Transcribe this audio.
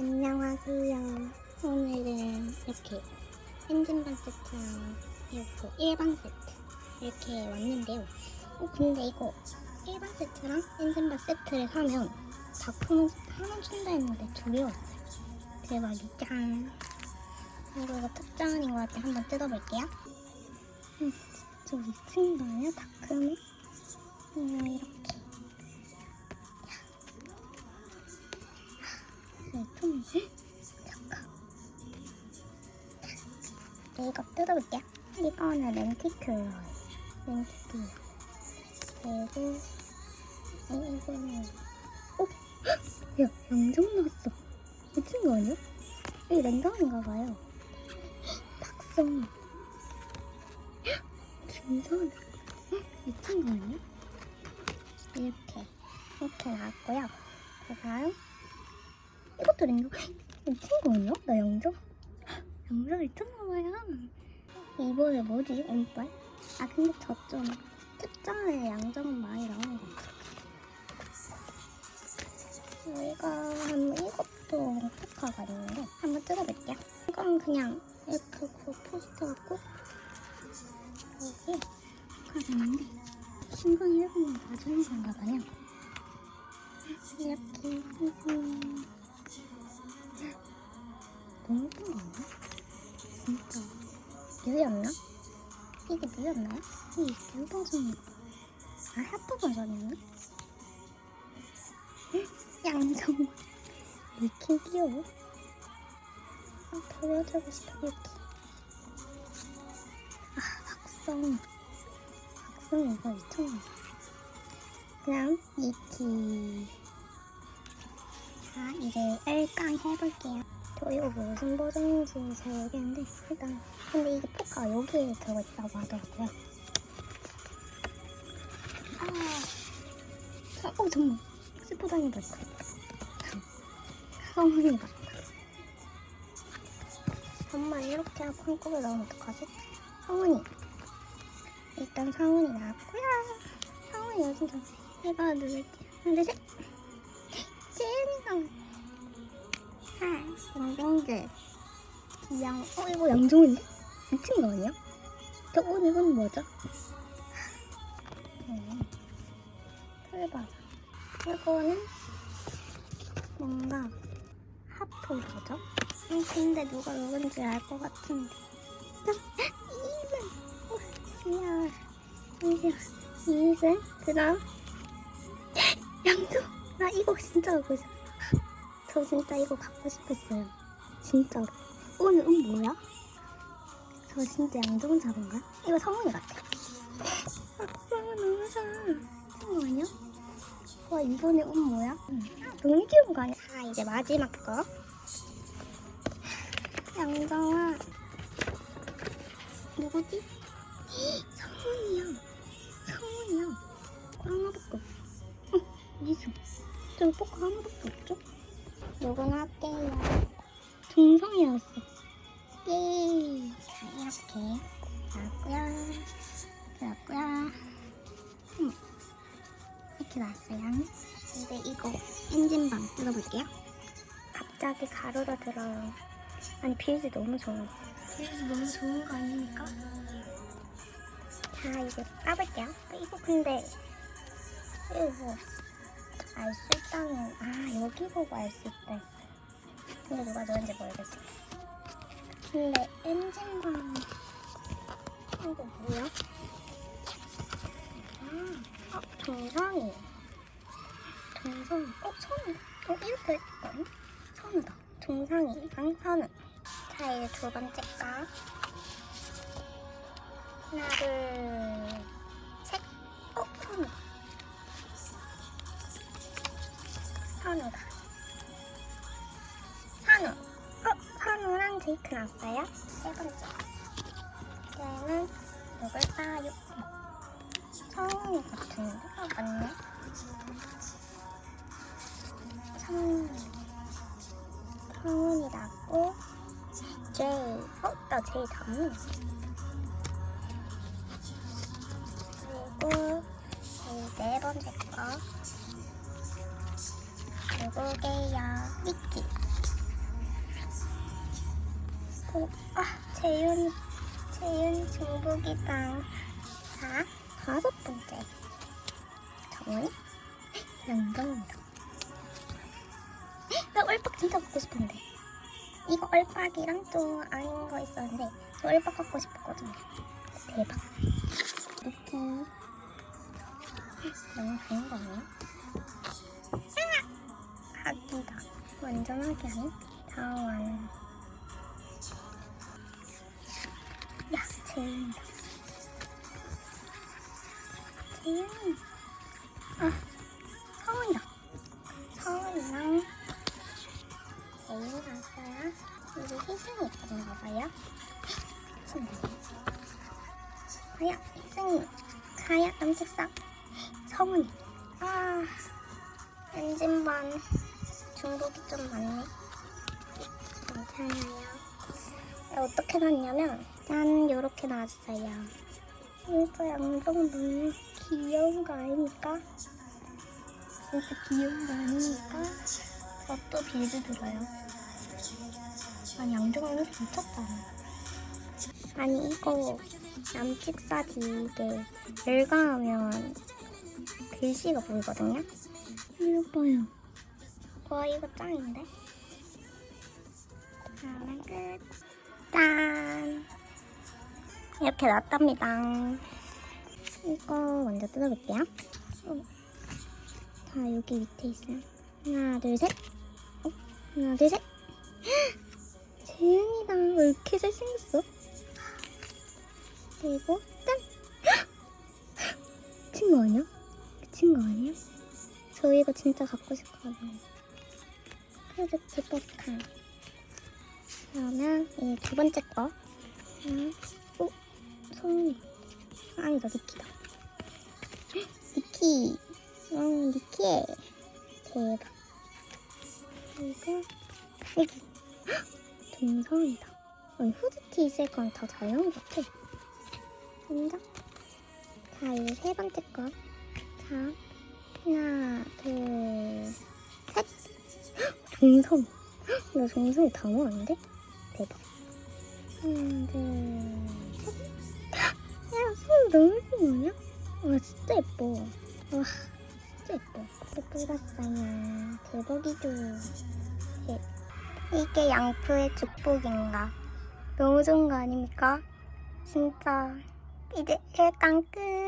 안녕하세요. 오늘은 이렇게 엔진반 세트랑 이렇게 일반 세트 이렇게 왔는데요. 어, 근데 이거 일반 세트랑 엔진반 세트를 사면 작품 하나 준다 했는데 두개 왔어요. 대박이 짠. 이거 이거 특전인 것 같아. 한번 뜯어볼게요. 음, 저 미친 거 아니야? 다크는? 음, 이렇게. 이거 뜯어볼게요. 이거는 렌티큐어예요. 렌티큐어. 그리고, 이- 이거는, 어? 헉! 야, 양정 나왔어. 미친 거 아니야? 이게 랜덤인가 봐요. 박성. 김선. 헉, 미친 거 아니야? 이렇게, 이렇게 나왔고요. 그 다음, 이것도 랜덤. 미친 거 아니야? 나 양정? 양정 있잖아봐요. 이번에 뭐지? 운빨? 아, 근데 저좀 특전에 양정은 많이 나오는 것 같아. 이거 한 이것도 포카가 있는데 한번 뜯어볼게요. 이건 그냥 F9 포스터 같고 여기 포카가 있는데 신광 일본은 봐주는 건가 봐요. 이렇게 음, 너무 예쁜 거 아니야? 뮤였나? 이게 뮤였나요? 이게 뮤 버전이 아 하프 버전이었나? 양정 왜 이렇게 귀여워? 아, 보여주고 싶어 이렇게 아 박성 박성 이거 미쳤나 그다음 이키 자 이제 엘깡 해볼게요 저 이거 무슨 버전인지 잘 모르겠는데 일단 근데 이게 포카 여기에 들어있다고 하더라고요. 아, 어 정말 스포다니 같아 성훈이 같다 엄마 이렇게 하고 한꺼번에 나오면 어떡하지? 성훈이. 일단 성훈이 나왔고요. 성훈이 좀 해봐 누를게. 하나 둘셋 뱅뱅들 귀여워 어 이거 양종인데? 미친 거 아니야? 저건 이건 뭐죠? 음, 풀바다 이거는 뭔가 하프로죠? 음, 근데 누가 누군지 알 것 같은데 귀여워 이슬 이슬 그 다음 양조 나 이거 진짜 갖고 싶어 저 진짜 이거 갖고 싶었어요 진짜로 오늘 은 뭐야? 저 진짜 양종 잡은가? 이거 성훈이 같아 박성은 너무 미친 거 아니야? 와 이번에 옷 뭐야? 너무 귀여운 거 아니야? 자 이제 마지막 거 양정아 누구지? 성훈이야 성훈이야 하나밖에 없어 어 어디서? 저기 포카 하나밖에 없죠? 누구나 할게요 동성이었어 예 자, 이렇게 나왔고요 나왔고요 음. 이렇게 나왔어요. 이제 이거 엔진방 뜯어볼게요. 갑자기 가루가 들어요. 아니 빌즈 너무 좋아요. 빌즈 너무 좋은 거 아닙니까? 자 이제 까볼게요. 아, 이거 근데 이거 알 수 있다는 아 여기 보고 알 수 있다 했어. 근데 누가 넣은지 모르겠어. 근데 엔진방 이거 뭐야? 아, 어, 동상이. 동상. 어, 선우. 어, 이렇게 있다니? 선우다. 동상이랑 선우. 자, 이제 두 번째 거. 하나, 둘, 선우다. 선우. 어, 선우랑 제이크 났어요. 세 번째. 얘는 누굴까요? 성훈이 같은데? 아, 맞네. 성훈이. 났고, 제이. 어, 나 제이 닮은 그리고, 이네 번째 거. 누구게요? 미끼. 또, 아, 재윤이, 재윤이 중국이당. 자, 다섯 번째. 정원이? 양정이다. 나 얼빡 진짜 먹고 싶은데. 이거 얼빡이랑 또 아닌 거 있었는데, 저 얼빡 갖고 싶었거든요. 대박. 이렇게. 너무 좋은 거 아니야? 완전 아기 아니? 다원. 야, 재윤이다. 재윤이. 아, 서원이다. 서원이랑 재윤이 왔어요. 여기 희승이 있던가 봐요. 친구. 가야, 희승이. 가야, 남색상. 성훈이. 아, 엔진반 중복이 좀 많네. 괜찮아요. 어떻게 났냐면, 짠, 요렇게 나왔어요. 진짜 양정 너무 귀여운 거 아닙니까? 진짜 귀여운 거 아닙니까? 저또 빌드 들어요. 아니, 언니 미쳤다. 아니, 이거 남직사지 이게 열감하면 글씨가 보이거든요? 이거 봐요. 와, 이거 짱인데? 다음에 끝. 짠! 이렇게 나왔답니다. 이거 먼저 뜯어볼게요. 어. 자, 여기 밑에 있어요. 하나, 둘, 셋. 어? 하나, 둘, 셋. 재윤이다. 왜 이렇게 잘생겼어? 그리고 짠! 거 아니야? 거 아니야? 저 이거 진짜 갖고 싶거든요. 프로젝트 버칸. 그러면 이 두 번째 거. 하나, 오, 성훈이. 아니다, 니키다. 니키. 어, 니키. 대박. 그리고 여기. 동성이다. 아니, 후드티 있을 건다것 같아. 진짜? 자, 이제 세 번째 거. 자, 종성. 나 종성이 다 모았는데? 대박. 하나, 둘, 셋. 야, 손 너무 예쁜 거 아니야? 와, 진짜 예뻐. 와, 진짜 예뻐. 예쁘었어요. 대박이죠. 네. 이게 양프의 축복인가? 너무 좋은 거 아닙니까? 진짜. 이제 일단 끝.